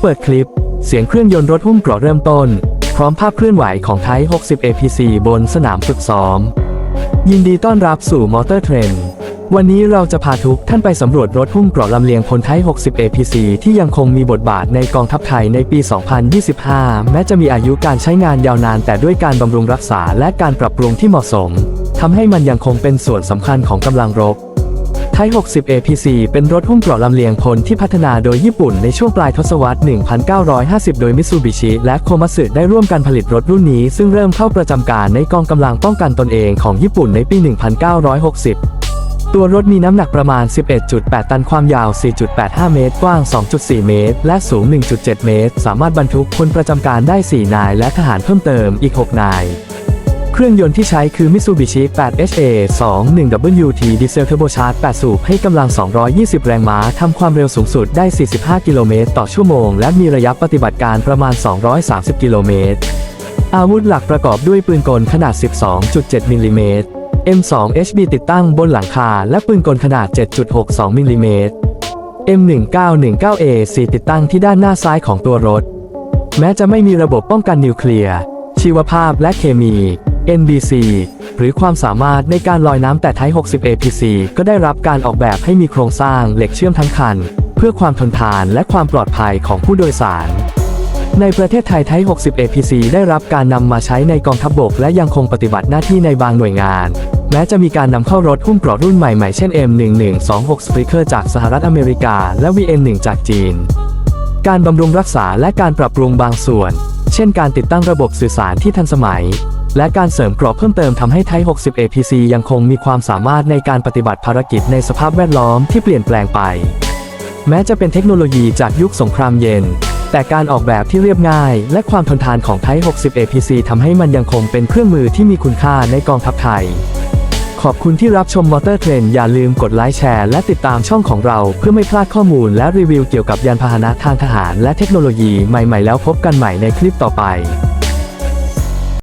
เปิดคลิป เสียงเครื่องยนต์รถหุ้มเกราะเริ่มต้น พร้อมภาพเคลื่อนไหวของไทย 60 APC บนสนามฝึกซ้อม ยินดีต้อนรับสู่มอเตอร์เทรนด์วันนี้เราจะพาทุกท่านไปสำรวจรถหุ้มเกราะลำเลียงพลไทย 60 APC ที่ยังคงมีบทบาทในกองทัพไทยในปี 2025 แม้จะมีอายุการใช้งานยาวนาน แต่ด้วยการบำรุงรักษาและการปรับปรุงที่เหมาะสมทำให้มันยังคงเป็นส่วนสำคัญของกำลังรบ ไท60 APC เป็นรถหุ้มเกราะลำเลียงพลที่พัฒนาโดยญี่ปุ่นในช่วงปลายทศวรรษ 1950 โดยมิตซูบิชิและโคมัสึได้ร่วมกันผลิตรถรุ่นนี้ ซึ่งเริ่มเข้าประจำการในกองกำลังป้องกันตนเองของญี่ปุ่นในปี 1960ตัวรถมีน้ำหนักประมาณ 11.8 ตัน ความยาว 4.85 เมตร กว้าง 2.4 เมตร และสูง 1.7 เมตร สามารถบรรทุกคนประจำการได้ 4 นาย และทหารเพิ่มเติมอีก 6 นาย เครื่องยนต์ที่ใช้คือ Mitsubishi 8HA 21WT ดีเซลเทอร์โบชาร์จ 8 สูบให้กำลัง 220 แรงม้าทำความเร็วสูงสุดได้ 45 กิโลเมตรต่อชั่วโมง และมีระยะปฏิบัติการประมาณ 230 กิโลเมตร อาวุธหลักประกอบด้วยปืนกลขนาด 12.7 มิลลิเมตร M2HB ติดตั้งบนหลังคา และปืนกลขนาด 7.62 มิลลิเมตร M1919A4 ติดตั้งที่ด้านหน้าซ้ายของตัวรถ แม้จะไม่มีระบบป้องกันนิวเคลียร์ ชีวภาพและเคมี NBC หรือความสามารถในการลอยน้ำแต่ไทย 60 APC ก็ได้รับการออกแบบให้มีโครงสร้างเหล็กเชื่อมทั้งคัน เพื่อความทนทานและความปลอดภัยของผู้โดยสาร ในประเทศไทยไทย 60 APC ได้รับการนำมาใช้ในกองทัพบบกและยังคงปฏิบัติหน้าที่ในบางหน่วยงาน แม้จะมีการนำเข้ารถหุ้มเกราะรุ่นใหม่ๆ เช่น M1126 Spreaker จากสหรัฐอเมริกา และ VN1 จากจีน การบำรุงรักษาและการปรับปรุงบางส่วน เช่น การติดตั้งระบบสื่อสารที่ทันสมัย และการเสริมกราะเพิ่มเติมทำให้ไทย 60 APC ยังคงมีความสามารถในการปฏิบัติภารกิจในสภาพแวดล้อมที่เปลี่ยนแปลงไป แม้จะเป็นเทคโนโลยีจากยุคสงครามเย็น แต่การออกแบบที่เรียบง่าย และความทนทานของไทย 60 APC ทำให้มันยังคงเป็นเครื่องมือที่มีคุณค่าในกองทัพไทย ขอบคุณที่รับชมมอเตอร์เทรนอย่าลืมกดไลค์แชร์และติดตามช่องของเรา เพื่อไม่พลาดข้อมูลและรีวิวเกี่ยวกับยานพาหนะทางทหาร และเทคโนโลยีใหม่ๆ แล้วพบกันใหม่ในคลิปต่อไป